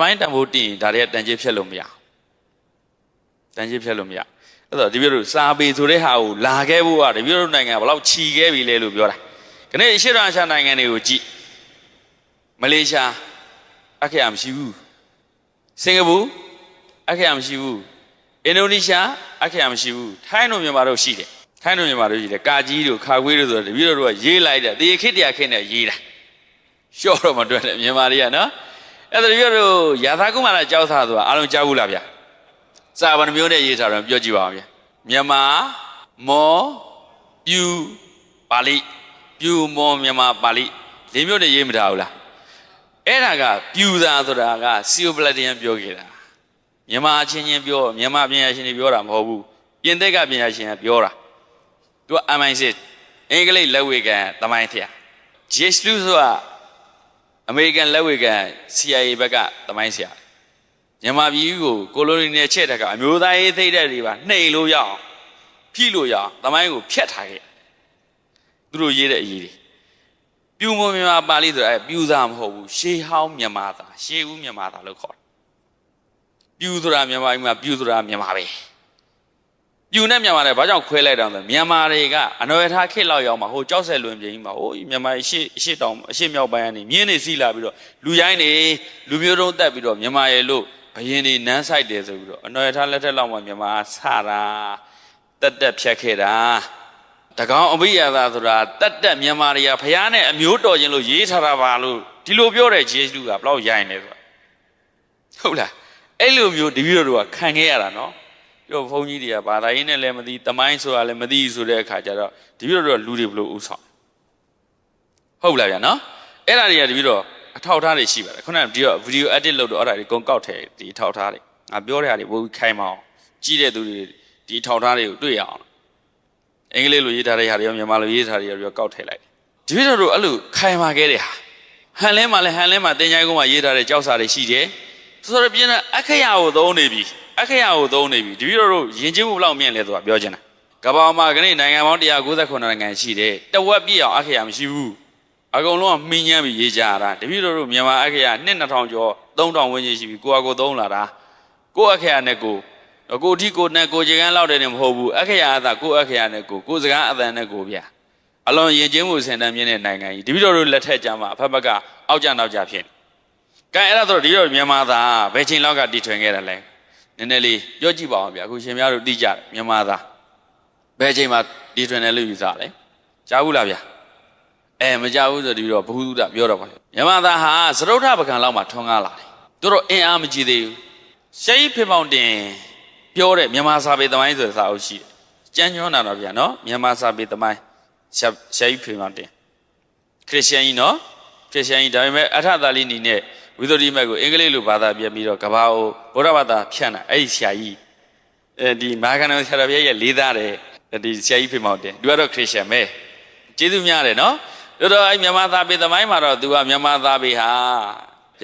မိုင်းတန်ဖိုးတင်ရင်ဒါတွေကတန်ကြေးဖြတ်လို့မရတန်ကြေးဖြတ်လို့မရအဲ့တော့ဒီပြတို့စာပေဆိုတဲ့ဟာကိုလာခဲ့ဖို့ကဒီပြတို့နိုင်ငံကဘယ်လောက်ခြီခဲ့ပြီလဲလို့ပြောတာခနေ့အရှေ့တောင်အာရှနိုင်ငံတွေကိုကြည့်မလေးရှားအခက်အမရှိဘူးစင်ကာပူအခက်အမရှိဘူးအင်ဒိုနီးရှားအခက်အမရှိဘူးထိုင်းတို့မြန်မာတို့ရှိတယ်ထိုင်းတို့မြန်မာတို့ရှိတယ်ကာကြီးတို့ခါခွေးတို့ဆိုတော့တပည့်တော်တို့ကရေးလိုက်တယ်တေခိတ္တရခင်းနဲ့ရေးတာရှော့တော့မတွက်နဲ့မြန်မာတွေကနော် အဲ့ဒါတပည့်တော်တို့ယာသာကုမာရကြောက်သားဆိုတာအားလုံးကြားဘူးလားဗျာစာဗန်မျိုးနဲ့ရေးထားတော့ပြောကြည့်ပါအောင်ဗျာမြန်မာမောပြူပါဠိပြူမောမြန်မာပါဠိလေးမျိုးနဲ့ရေးမထားဘူးလားအဲ့ဒါကပြူသားဆိုတာကစီယိုပလက်တန်ပြောခဲ့တာမြန်မာအချင်းချင်းပြောမြန်မာပညာရှင်တွေပြောတာမဟုတ်ဘူးပြင်သစ်ကပညာရှင်ကပြောတာသူက MI6 အင်္ဂလိပ်လက်ဝေကန်သမိုင်းထက်ဂျေစလူဆိုတာ အမေရိကန်လက်ဝေကန် CIA ဘက်ကသမိုင်းဆရာမြန်မာပြည်ကိုကိုလိုနီနဲ့ချက်တက်ကအမျိုးသားရေးသိတဲ့တွေပါနှိမ်လို့ရအောင်ဖြိလို့ရအောင်သမိုင်းကိုဖျက်ထားခဲ့သူတို့ရေးတဲ့အရေးတွေပြူမမြန်မာပါဠိဆိုတာပြူသားမဟုတ်ဘူးရှေးဟောင်းမြန်မာသားရှေးဦးမြန်မာသားလို့ခေါ်တယ်ပြူဆိုတာမြန်မာပြည်မှာပြူဆိုတာမြန်မာပဲ ပြူနဲ့မြန်မာနဲ့ဘာကြောင့်ခွဲလိုက်တာလဲမြန်မာတွေကအနော်ရထားခစ်လောက်ရောက်မှာဟိုကြောက်ဆက်လွင်ပြင်းကြီးမှာဟိုမြန်မာအရှိအရှိတောင်အရှိမြောက်ပိုင်းကနေမြင်းနေစီးလာပြီးတော့လူရိုင်းနေလူမျိုးတုံးတက်ပြီးတော့မြန်မာရဲ့လို့ဘယင်းနေနန်းဆိုင်တယ်ဆိုပြီးတော့အနော်ရထားလက်ထက်လောက်မှာမြန်မာကစတာတက်တက်ဖြတ်ခဲ့တာတကောင်းအဘိယသာဆိုတာတက်တက်မြန်မာတွေကဖះနဲ့အမျိုးတော်ခြင်းလို့ရေးထားတာပါလို့ဒီလိုပြောတဲ့ဂျေစုကဘလောက်ရိုင်းလဲဆိုတာဟုတ်လားအဲ့လိုမျိုးတပည့်တော်တို့ကခံခဲ့ရတာနော်ပြီး တော့ဘုန်းကြီးတွေကဘာသာရေးနဲ့လည်းမသိတမိုင်းဆိုတာလည်းမသိဆိုတဲ့အခါကျတော့တပည့်တော်တို့ကလူတွေဘလို့ဥဆောင်ဟုတ်လားဗျာနော်အဲ့ဒါတွေကတပည့်တော်အထောက်အထားတွေရှိပါတယ်ခုနကဒီတော့ဗီဒီယို edit လုပ်တော့အဲ့ဒါတွေကုန်ကောက်ထည့်ဒီအထောက်အထားတွေငါပြောတဲ့ဟာတွေဘိုးခိုင်းမအောင်ကြည့်တဲ့သူတွေဒီအထောက်အထားတွေကိုတွေ့ရအောင်အင်္ဂလိပ်လိုရေးထားတဲ့ဟာတွေရောမြန်မာလိုရေးထားတဲ့ဟာတွေရောကောက်ထည့်လိုက်တပည့်တော်တို့အဲ့လိုခိုင်မာခဲ့တဲ့ဟာဟန်လဲမှာလဲဟန်လဲမှာတင်ချိုင်းကုန်းမှာရေးထားတဲ့ကြောက်စာတွေရှိတယ်ဆိုတော့ပြင်းတဲ့အခရာကိုသုံးနေပြီ အခရာကိုသုံးနေပြီတပည့်တော်တို့ယဉ်ကျေးမှုဘယ်လောက်မြင့်လဲဆိုတာပြောချင်တာကမ္ဘာမှာခဏနိုင်ငံပေါင်း198နိုင်ငံရှိတယ်တဝက်ပြည့်အောင်အခရာမရှိဘူးအကုန်လုံးကမှီညမ်းပြီးရေးကြရတာတပည့်တော်တို့မြန်မာအခရာနှစ်2000ကျော်3000ဝန်းကျင်ရှိပြီကိုယ့်အကိုသုံးလာတာကိုယ့်အခရာနဲ့ကိုယ်ကိုအထီကိုနဲ့ကိုခြေကန်းလောက်တယ်နေမဟုတ်ဘူးအခရာအသာကိုယ့်အခရာနဲ့ကိုကိုယ်စကားအသံနဲ့ကိုဗျာအလွန်ယဉ်ကျေးမှုစင်တန်းမြင့်တဲ့နိုင်ငံကြီးတပည့်တော်တို့လက်ထက်ကြမှာအဖက်ဘက်ကအောက်ကြနောက်ကြဖြစ်နေကဲအဲ့ဒါဆိုတော့ဒီတော့မြန်မာသားဘယ်ချိန်လောက်ကတည်ထွင်ခဲ့တယ်လဲ နည်းနည်းလေးပြောကြည့်ပါအောင်ဗျာအခုရှင်များတို့သိကြတယ်မြန်မာသားဘယ်ချိန်မှာတည်ထွင်တယ်လို့ယူဆလဲကြားဘူးလားဗျာအဲမကြားဘူးဆိုဒီတော့ဘုဟုတပြောတော့ပါလေမြန်မာသားဟာသရုတ်ထပကံလောက်မှာထွန်းကားလာတယ်သူတို့အင်အားမကြည့်သေးဘူးရှေးဖေပေါင်တင်ပြောတဲ့မြန်မာစာပေသမိုင်းဆိုတဲ့စာအုပ်ရှိတယ်ကြမ်းညွှန်းတာတော့ဗျာနော်မြန်မာစာပေသမိုင်းရှေးဖေပေါင်တင်ခရစ်ယာန်ကြီးနော်ခရစ်ယာန်ကြီးဒါပေမဲ့အထသာလိနီနဲ့ ဝိသုဒ္ဓိမတ်ကိုအင်္ဂလိပ်လိုဘာသာပြန်ပြီးတော့ကဘာကိုဗုဒ္ဓဘာသာဖြန့်တာအဲ့ဒီဆရာကြီးအဲဒီမာဂနဆရာတော်ဘုရားရဲ့လေးသားတယ်ဒီဆရာကြီးဖေမောက်တယ်သူကတော့ခရစ်ယာန်ပဲကျေးဇူးများတယ်နော်တို့တော့အဲ့မြန်မာသားပေသမိုင်းမှာတော့သူကမြန်မာသားပေဟာ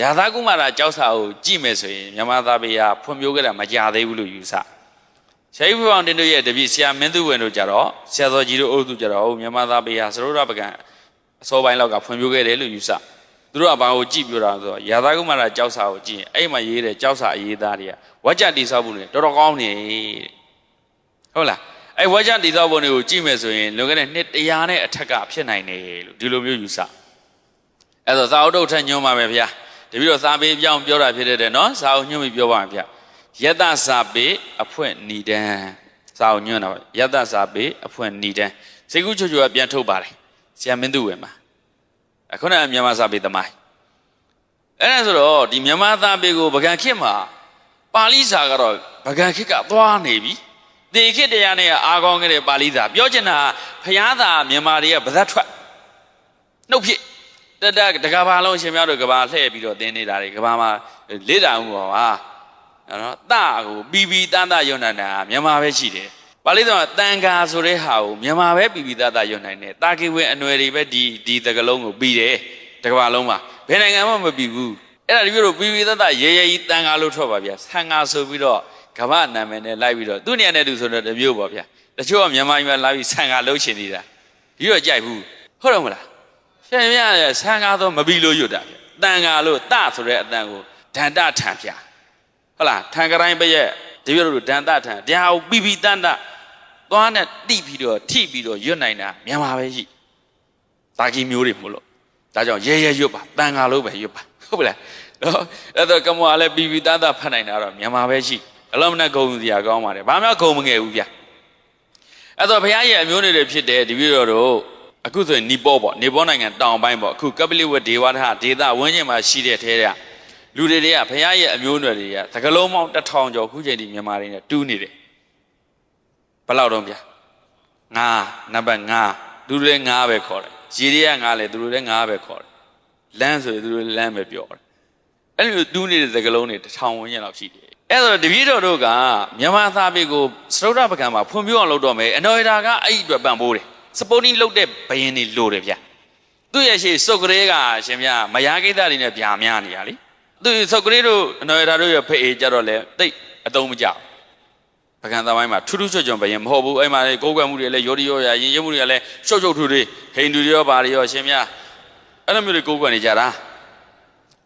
ရာသာကုမာရကြောက်စာကိုကြည့်မယ်ဆိုရင်မြန်မာသားပေဟာဖွံ့ဖြိုးခဲ့တာမကြသေးဘူးလို့ယူဆဆရာကြီးဖေမောက်တင်တို့ရဲ့တပည့်ဆရာမင်းသူဝင်တို့ကြတော့ဆရာတော်ကြီးတို့အုပ်စုကြတော့မြန်မာသားပေဟာသရုပ်ရပကံအစောပိုင်းလောက်ကဖွံ့ဖြိုးခဲ့တယ်လို့ယူဆ သူတို့ကဘာကိုကြည့်ပြတာဆိုတော့ရာသာကုမာရကြောက်စာကိုကြည့်ရင်အဲ့မှာရေးတဲ့ကြောက်စာအရေးသားတွေကဝါကြတိဆောက်ဖို့နေတော်တော်ကောင်းနေဟုတ်လားအဲ့ဝါကြတိဆောက်ဖို့တွေကိုကြည့်မယ်ဆိုရင်လွန်ခဲ့တဲ့နှစ်တရာနဲ့အထက်ကဖြစ်နိုင်တယ်လို့ဒီလိုမျိုးယူဆအဲ့တော့သာအုပ်တုတ်ထက်ညွှန်းပါမယ်ဗျာတပည့်တော်စာပေပြောင်းပြောတာဖြစ်တဲ့နော်စာအုပ်ညွှန်းပြီးပြောပါမယ်ဗျာယတစာပေအဖွင့်ဏီတန်းစာအုပ်ညွှန်းတာပါယတစာပေအဖွင့်ဏီတန်းစေကုချွတ်ချွတ်ကပြန်ထုတ်ပါတယ်ဆရာမင်းသူဝင်ပါအ ခုနကမြန်မာစာပေသမိုင်းအဲ့ဒါဆိုတော့ဒီမြန်မာစာပေကိုဗကံခေတ်မှာပါဠိစာကတော့ဗကံခေတ်ကသွားနေပြီတေခေတ်တရားနဲ့အာကောင်းခဲ့တဲ့ပါဠိစာပြောချင်တာဖျားသာမြန်မာတွေကဗဇတ်ထွက်နှုတ်ဖြစ်တက်တက်တကဘာလုံးရှင်များတို့ကဘာလှည့်ပြီးတော့သင်နေတာတွေကဘာမှာလေ့တာမှုပါပါနော်တကိုပီပီတန်တရွတ်နေတာမြန်မာပဲရှိတယ် ပါဠိတော်တန်ခါဆိုတဲ့ဟာကိုမြန်မာပဲပီပီတတရွတ်နိုင်တယ်တာကိဝေအနွယ်တွေပဲဒီဒီတကလုံးကိုပြီးတယ်တကဘာလုံးမှာဘယ်နိုင်ငံမှမပြီးဘူးအဲ့ဒါဒီလိုပီပီတတရေရေကြီးတန်ခါလို့ထွက်ပါဗျာဆန်ခါဆိုပြီးတော့ကမ္ဘာနာမည်နဲ့လိုက်ပြီးတော့သူ့နေရာနဲ့သူဆိုတော့တစ်မျိုးပါဗျာတချို့ကမြန်မာပြည်မှာလာပြီးဆန်ခါလုံးချင်နေတာဒီတော့ကြိုက်ဘူးဟုတ်တော့မလားရှင်ပြရဆန်ကားတော့မပြီးလို့ရွတ်တာဗျတန်ကားလို့တဆိုတဲ့အတန်ကိုဒန္တထံဖျားဟုတ်လားထံကတိုင်းပရဲ့တပည့်တော်တို့ဒန္တထံတရားကိုပြီးပြီးတန်တ သွားနဲ့တိပြီးတော့ထိပြီးတော့ရွတ်နိုင်တာမြန်မာပဲရှိတာကြီးမျိုးတွေမို့လို့ဒါကြောင့်ရဲရဲရွတ်ပါတန်ဃာလို့ပဲရွတ်ပါဟုတ်ပြီလားနော်အဲ့တော့ကမောလည်းပြီးပြီးတန်တဖတ်နိုင်တာတော့မြန်မာပဲရှိအလုံးမနဲ့ဂုံစရာကောင်းပါတယ်ဘာမှဂုံမငယ်ဘူးဗျအဲ့တော့ဘုရားရဲ့အမျိုးတွေဖြစ်တဲ့တပည့်တော်တို့အခုဆိုရင်နီပေါပေါ့နီပေါနိုင်ငံတောင်ပိုင်းပေါ့အခုကပလိဝတ်ဒေဝထဒေသဝင်းကျင်မှာရှိတဲ့ထဲတဲ့လူတွေတွေကဘုရားရဲ့အမျိုးအနွယ်တွေကသကလုံးပေါင်းတစ်ထောင်ကျော်ခုချိန်ဒီမြန်မာတွေနဲ့တူးနေတယ် ဘယ်လောက်တော့ဗျာငါနံပါတ်5သူတို့လည်း5ပဲခေါ်တယ်ရေတွေက5လဲသူတို့လည်း5ပဲခေါ်တယ်လမ်းဆိုရင်သူတို့လမ်းပဲပြောတယ်အဲ့လိုတူးနေတဲ့သကလုံးတွေတစ်ထောင်ဝန်းကျင်လောက်ရှိတယ်အဲ့တော့တပည့်တော်တို့ကမြန်မာသားပေကိုစရုဒ္ဓပကံမှာဖွံ့ဖြိုးအောင်လုပ်တော့မယ်အနော်ရတာကအဲ့ဒီအတွက်ပံ့ပိုးတယ်စပိုးနီလုတ်တဲ့ဘယင်းတွေလိုတယ်ဗျသူ့ရဲ့ရှိစုတ်ကလေးကရှင်ဗျာမယားကိစ္စတွေနဲ့ဗျာများနေရလေသူစုတ်ကလေးတို့အနော်ရတာတို့ရဲ့ဖိအေးကြတော့လေတိတ်အတုံးမကြောက် ပကံသမိုင်းမှာထူးထူးချွတ်ချွတ်ဘယင်းမဟုတ်ဘူးအဲ့မှာလေကိုးကွယ်မှုတွေလည်းရော်ဒီရောရရင်ရမှုတွေကလည်းရှုပ်ရှုပ်ထူထူဟိန္ဒူတွေရောဘာတွေရောရှင်ဗျာအဲ့လိုမျိုးတွေကိုးကွယ်နေကြတာ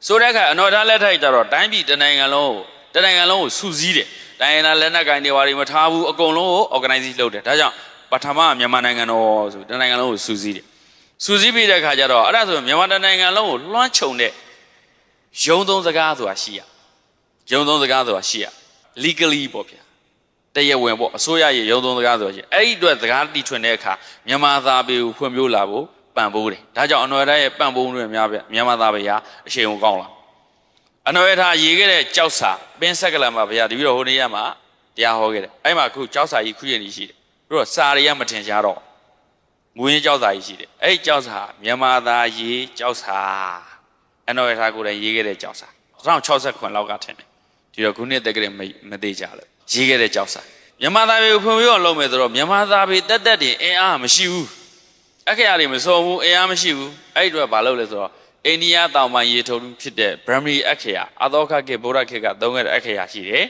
ဆိုတဲ့အခါအနော်ထားလက်ထိုက်ကြတော့တိုင်းပြည်တနိုင်ငံလုံးကိုတနိုင်ငံလုံးကိုစူးစီးတယ်တိုင်းရင်းသားလက်နက်ကိုင်တွေဘာတွေမထားဘူးအကုန်လုံးကို organize လုပ်တယ်ဒါကြောင့်ပထမမြန်မာနိုင်ငံတော်ဆိုတနိုင်ငံလုံးကိုစူးစီးတယ်စူးစီးပြီးတဲ့အခါကျတော့အဲ့ဒါဆိုမြန်မာတနိုင်ငံလုံးကိုလွှမ်းခြုံတဲ့ယုံသုံးစကားဆိုတာရှိရယုံသုံးစကားဆိုတာရှိရ legally ပေါ့ဗျာ တရားဝင်ပေါ့အစိုးရရဲ့ယုံသုံးစကားဆိုတာရှိအဲ့ဒီအတွက်စကားတီထွင်တဲ့အခါမြန်မာသားပေကိုဖွံ့ဖြိုးလာဖို့ပံ့ပိုးတယ်ဒါကြောင့်အနော်ရရဲ့ပံ့ပိုးမှုတွေများဗျမြန်မာသားပေဟာအရှိန်ကိုကောင်းလာအနော်ရထားရေးခဲ့တဲ့ကြောက်စာပင်းဆက်ကလမှာဗျာတပည့်တော်ဟိုနေ့ရမှာတရားဟောခဲ့တယ်အဲ့မှာအခုကြောက်စာကြီးခုရင်ကြီးရှိတယ်ပြီးတော့စာတွေကမထင်ရှားတော့ငွေကြောက်စာကြီးရှိတယ်အဲ့ဒီကြောက်စာမြန်မာသားရေးကြောက်စာအနော်ရထားကိုယ်တိုင်ရေးခဲ့တဲ့ကြောက်စာ1069လောက်ကထင်တယ်ဒီတော့ခုနှစ်တက်ကလေးမသေးကြလို့ ရေးခဲ့တဲ့ကြောက်စာမြန်မာသားတွေကိုဖွံ့ဖြိုးအောင်လုပ်မယ်ဆိုတော့မြန်မာသားတွေတက်တက်တင်အင်အားမရှိဘူးအခရာတွေမစုံဘူးအင်အားမရှိဘူးအဲ့ဒီတော့ဘာလုပ်လဲဆိုတော့အိန္ဒိယတောင်ပိုင်းရေထုံဖြစ်တဲ့ Brahmi အခရာအသောခခေဗုဒ္ဓခေကသုံးခဲ့တဲ့အခရာရှိတယ်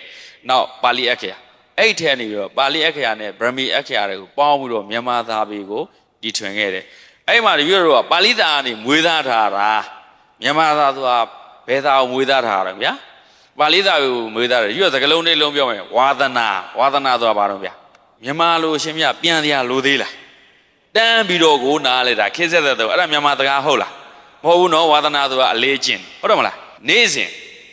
နောက်ပါဠိအခရာအဲ့ထဲနေပြီးတော့ပါဠိအခရာနဲ့ Brahmi အခရာတွေကိုပေါင်းပြီးတော့မြန်မာသားတွေကိုတီထွင်ခဲ့တယ်အဲ့မှာတပြည့်တော့ပါဠိသားကနေမွေးသားထားတာမြန်မာသားဆိုတာဘယ်သားကိုမွေးသားထားတာဗျာ ပါဠိသားကိုမွေးသားတယ်ရွတ်စကလုံးလေးလုံးပြောမယ်ဝါသနာဝါသနာဆိုတာဘာတော့ဗျာမြန်မာလိုအရှင်မြပြန်တရားလိုသေးလားတန်းပြီးတော့ကိုနားလေတာခစ်ဆက်တဲ့တော့အဲ့ဒါမြန်မာစကားဟုတ်လားမဟုတ်ဘူးနော်ဝါသနာဆိုတာအလေးကျင့်ဟုတ်တယ်မလားနေ့စဉ်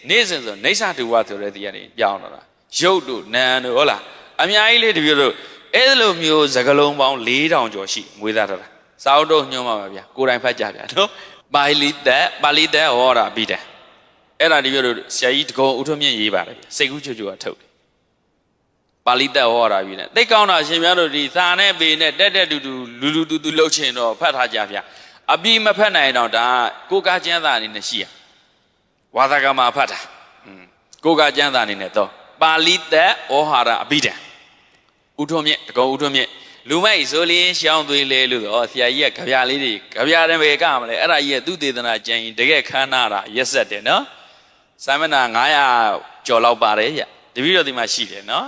နေ့စဉ်ဆိုနေဆာတူဝဆိုတဲ့တရားတွေပြောင်းတော့တာရုပ်တို့နာမ်တို့ဟုတ်လားအများကြီးလေးတပြည့်တို့အဲ့လိုမျိုးစကလုံးပေါင်း4000ကျော်ရှိမွေးသားတာစာအုပ်တော့ညွှန်းပါပါဗျာကိုယ်တိုင်ဖတ်ကြဗျာနော်ပါဠိတက်ပါဠိတက်ဟောတာပြီးတယ် အဲ့ဒါတပြည့်တို့ဆရာကြီးတကုံဥထုံးမြင့်ရေးပါတယ်ဗျာစိတ်ကူးချွတ်ချွတ်ကထုတ်တယ်ပါဠိတက်ဟောတာပြီးတယ်သိကောင်းတာရှင်များတို့ဒီစာနဲ့ပေနဲ့တက်တက်တူတူလူလူတူတူလှုပ်ချင်တော့ဖတ်ထားကြဗျာအပြီးမဖတ်နိုင်တော့ဒါကိုကားကျမ်းစာအနေနဲ့ရှိရဝါသကမှာဖတ်တာอืมကိုကားကျမ်းစာအနေနဲ့တော့ပါဠိတက်ဩဟာရအဘိဓမ္ဥထုံးမြင့်တကုံဥထုံးမြင့်လူမိုက်ဆိုလင်းရှောင်းသွေးလဲလို့တော့ဆရာကြီးကကြပြလေးတွေကြပြတယ်ပဲကမလဲအဲ့ဒါကြီးကသူ့တေသနာကျန်ရင်တကယ်ခမ်းနာတာရက်ဆက်တယ်နော် စာမျက်နှာ900ကျော်လောက်ပါတယ်ဗျတပည့်တော်ဒီမှာရှိတယ်နော်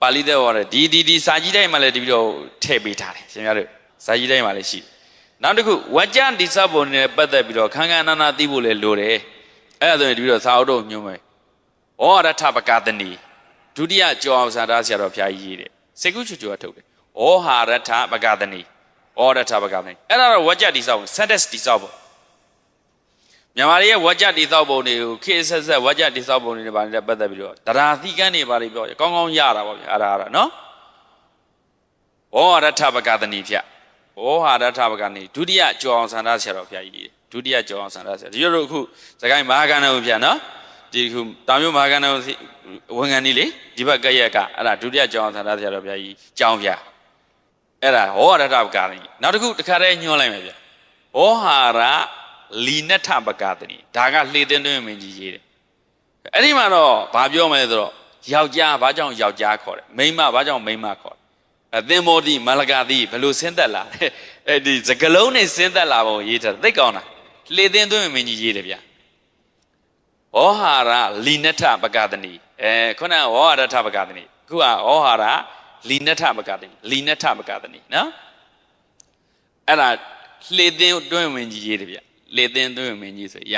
ပါဠိတက်ဟောတယ်ဒီဒီဒီစာကြီးတိုင်းမှာလည်းတပည့်တော်ထည့်ပေးထားတယ်ရှင်များတို့စာကြီးတိုင်းမှာလည်းရှိတယ်နောက်တစ်ခုဝကြတိစပုံနဲ့ပတ်သက်ပြီးတော့ခန်းခန်းနာနာသိဖို့လည်းလိုတယ်အဲ့ဒါဆိုရင်တပည့်တော်စာအုပ်တော့ညွှန်းမယ်ဩရထပကသနီဒုတိယကျော်အောင်စာသားဆရာတော်ဘုရားကြီးရေးတယ်စေကုချူချူကထုတ်တယ်ဩဟာရထပကသနီဩရထပကသနီအဲ့ဒါတော့ဝကြတိစောက် sentence တိစောက်ပေါ့ မြန်မာတွေရဲ့ဝကြတိစောက်ပုံတွေကိုခေတ်ဆက်ဆက်ဝကြတိစောက်ပုံတွေနဲ့ဗာနဲ့ပတ်သက်ပြီးတော့တရားသီကန်းတွေဗာတွေပြောကောင်းကောင်းရတာပေါ့ဗျအဲ့ဒါအဲ့ဒါနော်ဩရထပကသနီဖြတ်ဩဟာရထပကနီဒုတိယကျော်အောင်ဆန္ဒဆရာတော်ဘုရားကြီးဒုတိယကျော်အောင်ဆန္ဒဆရာဒီလိုတို့အခုစကိုင်းမဟာကဏ္ဍကိုဖြတ်နော်ဒီခုတာမျိုးမဟာကဏ္ဍကိုဝန်ခံနေလေဒီဘက်ကရက်ကအဲ့ဒါဒုတိယကျော်အောင်ဆန္ဒဆရာတော်ဘုရားကြီးကြောင်းပြအဲ့ဒါဟောရထပကနီနောက်တစ်ခုတစ်ခါတည်းညွှန်းလိုက်မယ်ဗျဩဟာရ လီနထပကတနီဒါကလှေသိန်းသွင်းမင်းကြီးရေးတယ်အဲ့ဒီမှာတော့ဘာပြောမလဲဆိုတော့ယောက်ျားဘာကြောင့်ယောက်ျားခေါ်တယ်မိန်းမဘာကြောင့်မိန်းမခေါ်တယ်အသင်္ဘောတိမလကာတိဘယ်လိုဆင်းသက်လာလဲအဲ့ဒီစကလုံးနဲ့ဆင်းသက်လာပုံရေးထားသိကောင်းတာလေသင်သွင်းမင်းကြီးရေးတယ်ဗျဩဟာရလီနထပကတနီအဲခုနဩဟာရထပကတနီခုကဩဟာရလီနထပကတနီလီနထပကတနီနော်အဲ့ဒါလေသင်တွင်းဝင်ကြီးရေးတယ်ဗျ လေသင်သွင်းမင်းကြီးဆိုရ